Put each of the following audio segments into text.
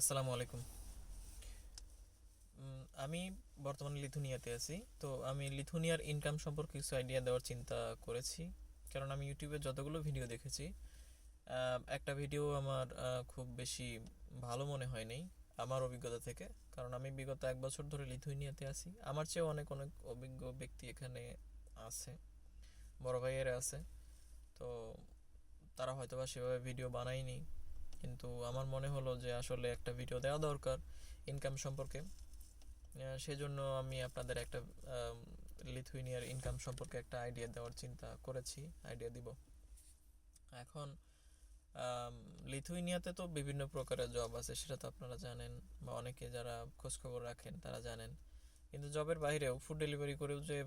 আসসালামু আলাইকুম। আমি বর্তমানে লিথুনিয়াতে আছি। তো আমি লিথুনিয়ার ইনকাম সম্পর্কে কিছু আইডিয়া দেওয়ার চিন্তা করেছি। কারণ আমি ইউটিউবে যতগুলো ভিডিও দেখেছি একটা ভিডিও আমার খুব বেশি ভালো মনে হয়নি আমার অভিজ্ঞতা থেকে। কারণ আমি বিগত এক বছর ধরে লিথুনিয়াতে আছি। আমার চেয়েও অনেক অনেক অভিজ্ঞ ব্যক্তি এখানে আছে, বড় ভাইয়েরা আছে। তো তারা হয়তোবা সেভাবে ভিডিও বানায়নি। কিন্তু আমার মনে হলো যে আসলে একটা ভিডিও দেওয়া দরকার ইনকাম সম্পর্কে। সেজন্য আমি আপনাদের একটা লিথুইনিয়ার ইনকাম সম্পর্কে একটা আইডিয়া দেওয়ার চিন্তা করেছি আইডিয়া দিব। এখন লিথুইনিয়াতে তো বিভিন্ন প্রকারের জব আছে, সেটা তো আপনারা জানেন, বা অনেকে যারা খোঁজখবর রাখেন তারা জানেন। কিন্তু জবের বাইরেও ফুড ডেলিভারি করেও যে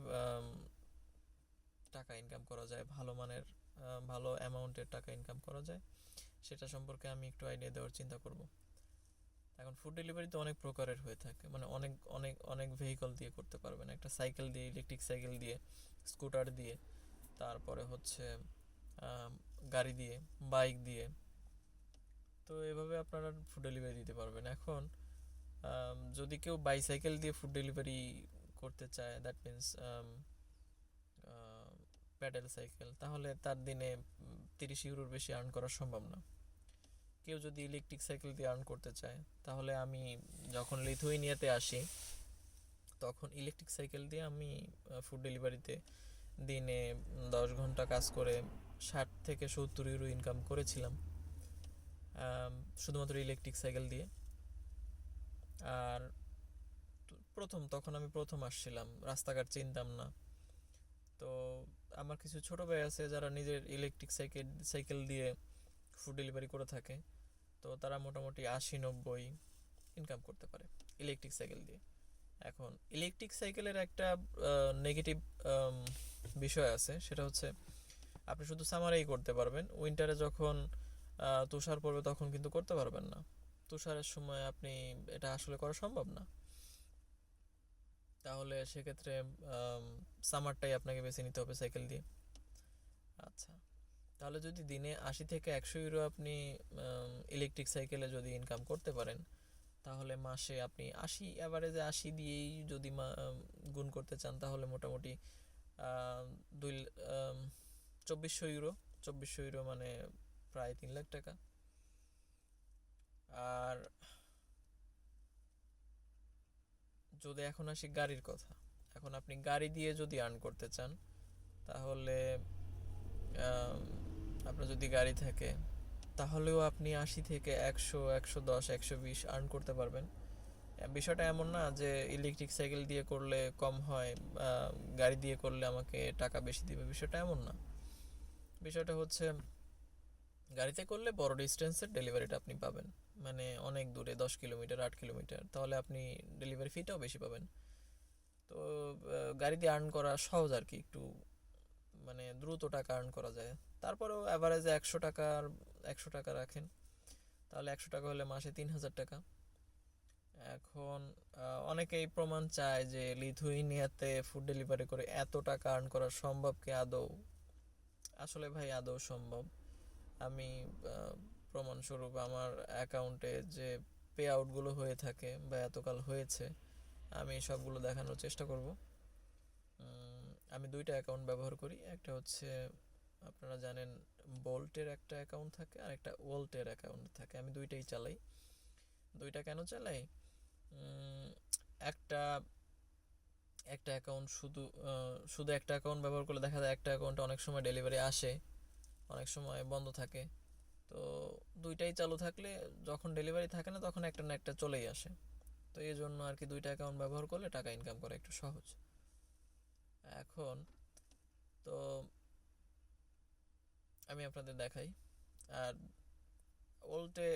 টাকা ইনকাম করা যায়, ভালো মানের ভালো অ্যামাউন্টের টাকা ইনকাম করা যায় সেটা সম্পর্কে আমি একটু আইডিয়া দেওয়ার চিন্তা করব। এখন ফুড ডেলিভারি তো অনেক প্রকারের হয়ে থাকে। মানে অনেক অনেক অনেক ভেহিকল দিয়ে করতে পারবেন। একটা সাইকেল দিয়ে ইলেকট্রিক সাইকেল দিয়ে স্কুটার দিয়ে, তারপরে হচ্ছে গাড়ি দিয়ে বাইক দিয়ে। তো এভাবে আপনারা ফুড ডেলিভারি দিতে পারবেন। এখন যদি কেউ বাইসাইকেল দিয়ে ফুড ডেলিভারি করতে চায় দ্যাট মিন্স প্যাডেল সাইকেল, তাহলে তার দিনে তিরিশ ইউরোর বেশি আর্ন করা সম্ভব না। কেউ যদি ইলেকট্রিক সাইকেল দিয়ে আর্ন করতে চায়, তাহলে আমি যখন লিথুইনিয়াতে আসি, তখন ইলেকট্রিক সাইকেল দিয়ে আমি ফুড ডেলিভারিতে দিনে দশ ঘণ্টা কাজ করে ষাট থেকে সত্তর ইউরো ইনকাম করেছিলাম। শুধুমাত্র ইলেকট্রিক সাইকেল দিয়ে। আর প্রথম, তখন আমি প্রথম আসছিলাম, রাস্তাঘাট চিনতাম না। তো আমার কিছু ছোট ভাই আছে যারা নিজের ইলেকট্রিক সাইকেল সাইকেল দিয়ে ফুড ডেলিভারি করে থাকে। তো তারা মোটামুটি আশি, নব্বই ইনকাম করতে পারে ইলেকট্রিক সাইকেল দিয়ে। এখন ইলেকট্রিক সাইকেলের একটা নেগেটিভ বিষয় আছে। সেটা হচ্ছে আপনি শুধু সামারেই করতে পারবেন উইন্টারে যখন তুষার পড়বে তখন কিন্তু করতে পারবেন না। তুষারের সময় আপনি এটা আসলে করা সম্ভব না। তাহলে সেক্ষেত্রে সামারটাই আপনাকে বেছে নিতে হবে সাইকেল দিয়ে। আচ্ছা তাহলে যদি দিনে আশি থেকে একশো ইউরো আপনি ইলেকট্রিক সাইকেলে যদি ইনকাম করতে পারেন, তাহলে মাসে আপনি আশি অ্যাভারেজে আশি দিয়েই যদি গুণ করতে চান, তাহলে মোটামুটি দুই চব্বিশশো ইউরো চব্বিশশো ইউরো মানে প্রায় তিন লাখ টাকা। আর যদি এখন আসি গাড়ির কথা, এখন আপনি গাড়ি দিয়ে যদি আর্ন করতে চান, তাহলে আপনার যদি গাড়ি থাকে, তাহলেও আপনি আশি থেকে একশো একশো দশ, একশো বিশ আর্ন করতে পারবেন। বিষয়টা এমন না যে ইলেকট্রিক সাইকেল দিয়ে করলে কম হয় গাড়ি দিয়ে করলে আমাকে টাকা বেশি দিবে, বিষয়টা এমন না। বিষয়টা হচ্ছে, গাড়িতে করলে বড় ডিস্টেন্সের ডেলিভারিটা আপনি পাবেন। মানে অনেক দূরে, দশ কিলোমিটার, আট কিলোমিটার, তাহলে আপনি ডেলিভারি ফিটাও বেশি পাবেন। তো গাড়ি দিয়ে আর্ন করা সহজ আর কি, একটু মানে দ্রুত টাকা আর্ন করা যায়। তারপরেও অ্যাভারেজে একশো টাকার, একশো টাকা রাখেন, তাহলে একশো টাকা হলে মাসে তিন হাজার টাকা। এখন অনেকেই প্রমাণ চায় যে লিথুইনিয়াতে ফুড ডেলিভারি করে এত টাকা আর্ন করা সম্ভব কি আদৌ? আসলে ভাই, আদৌ সম্ভব? আমি প্রমাণস্বরূপ আমার অ্যাকাউন্টে যে পে আউটগুলো হয়ে থাকে বা এতকাল হয়েছে, আমি সবগুলো দেখানোর চেষ্টা করব। আমি দুইটা অ্যাকাউন্ট ব্যবহার করি। একটা হচ্ছে, আপনারা জানেন বোল্টের একটা অ্যাকাউন্ট থাকে, আর একটা ওল্টের অ্যাকাউন্ট থাকে। আমি দুইটাই চালাই। দুইটা কেন চালাই? একটা একটা অ্যাকাউন্ট শুধু শুধু একটা অ্যাকাউন্ট ব্যবহার করলে দেখা যায় একটা অ্যাকাউন্টে অনেক সময় ডেলিভারি আসে, অনেক সময় বন্ধ থাকে। তো দুইটাই চালু থাকলে যখন ডেলিভারি থাকে না, তখন একটা না একটা চলেই আসে। তো এই জন্য আর কি দুইটা অ্যাকাউন্ট ব্যবহার করলে টাকা ইনকাম করা একটু সহজ। এখন তো আমি আপনাদের দেখাই। আর ওল্টে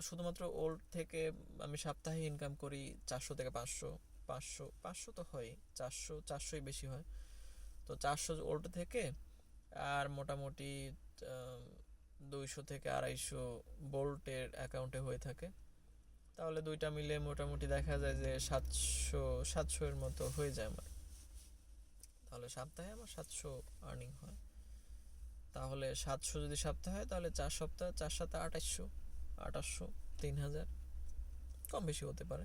শুধুমাত্র ওল্ড থেকে আমি সাপ্তাহে ইনকাম করি চারশো থেকে পাঁচশো পাঁচশো পাঁচশো তো হয় চারশো, চারশোই বেশি হয়। তো চারশো ওল্ড থেকে আর মোটামুটি দুইশো থেকে আড়াইশো বোল্টের অ্যাকাউন্টে হয়ে থাকে। তাহলে দুইটা মিলে মোটামুটি দেখা যায় যে সাতশো সাতশো এর মতো হয়ে যায় আমার। তাহলে সপ্তাহে আমার সাতশো আর্নিং হয়। তাহলে সাতশো যদি সপ্তাহে হয়, তাহলে চার সপ্তাহ, চার সাথে আঠাশশো আঠাশশো তিন হাজার, কম বেশি হতে পারে।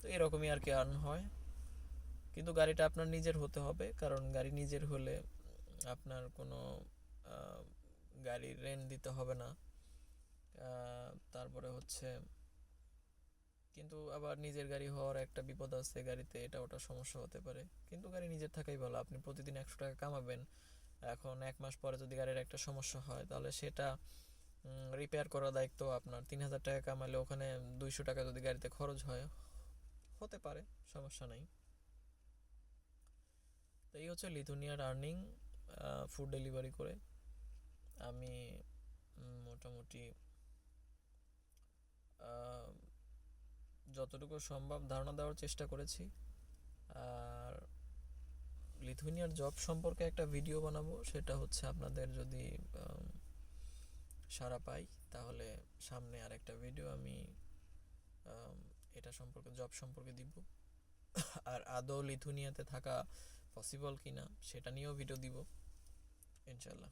তো এরকমই আর কি আর্ন হয়। কিন্তু গাড়িটা আপনার নিজের হতে হবে, কারণ গাড়ি নিজের হলে আপনার কোনো গাড়ির রেন্ট দিতে হবে না। তারপরে হচ্ছে কিন্তু আবার নিজের গাড়ি হওয়ার একটা বিপদ আছে গাড়িতে, এটা ওটা সমস্যা হতে পারে। কিন্তু গাড়ি নিজের থাকাই ভালো, আপনি প্রতিদিন একশো টাকা কামাবেন। এখন এক মাস পরে যদি গাড়ির একটা সমস্যা হয়, তাহলে সেটা রিপেয়ার করার দায়িত্ব আপনার। তিন হাজার টাকা কামালে ওখানে দুইশো টাকা যদি গাড়িতে খরচ হয়, হতে পারে, সমস্যা নাই। তো এই হচ্ছে লিথুনিয়ার আর্নিং ফুড ডেলিভারি করে। আমি মোটামুটি যতটুকু সম্ভব ধারণা দেওয়ার চেষ্টা করেছি। আর লিথুনিয়ার জব সম্পর্কে একটা ভিডিও বানাবো, সেটা হচ্ছে আপনাদের যদি সাড়া পাই, তাহলে সামনে আর একটা ভিডিও আমি এটা সম্পর্কে জব সম্পর্কে দিব। আর আদৌ লিথুনিয়াতে থাকা পসিবল কিনা, সেটা নিয়েও ভিডিও দিব ইনশাল্লাহ